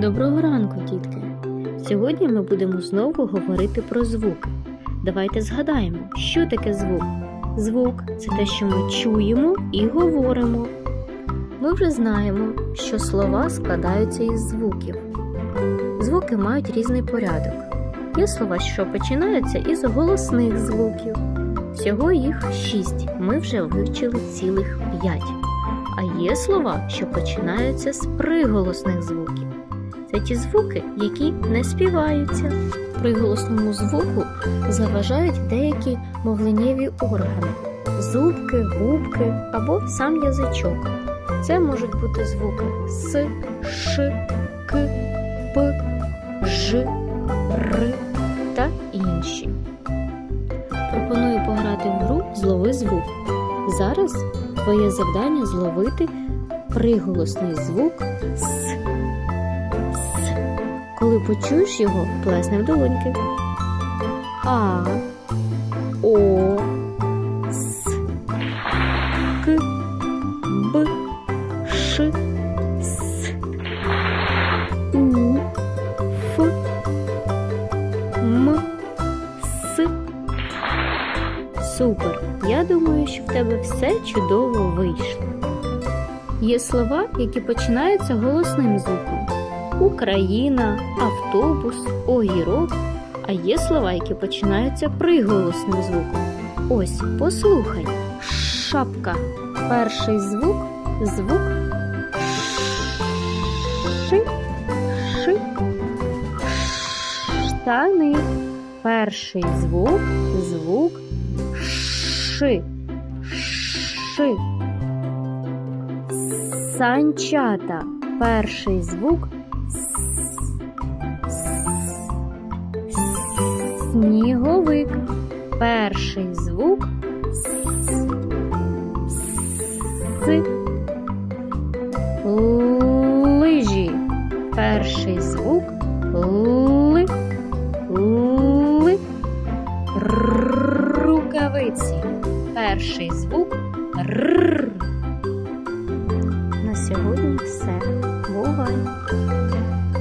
Доброго ранку, дітки! Сьогодні ми будемо знову говорити про звуки. Давайте згадаємо, що таке звук. Звук це те, що ми чуємо і говоримо. Ми вже знаємо, що слова складаються із звуків. Звуки мають різний порядок. Є слова, що починаються із голосних звуків. Всього їх шість. Ми вже вивчили цілих п'ять. А є слова, що починаються з приголосних звуків. Це ті звуки, які не співаються. Приголосному звуку заважають деякі мовленнєві органи зубки, губки або сам язичок. Це можуть бути звуки С, Ш, К, П, Ж, Р та інші. Пропоную пограти в гру Злови звук. Зараз твоє завдання зловити приголосний звук. С. Коли почуєш його, плесни в долоньки. А, О, С, К, Б, Ш, С, У, Ф, М, С. Супер! Я думаю, що в тебе все чудово вийшло. Є слова, які починаються голосним звуком: Україна, автобус, огірок. А є слова, які починаються приголосним звуком. Ось, послухай. Шапка. Перший звук звук ши, ши. Штани. Перший звук звук ши. Ши. Санчата. Перший звук. Сніговик. Перший звук с. Лижі. Перший звук Л. Л. Рукавиці. Перший звук Р. На сьогодні все. ngủ thôi. Dạ.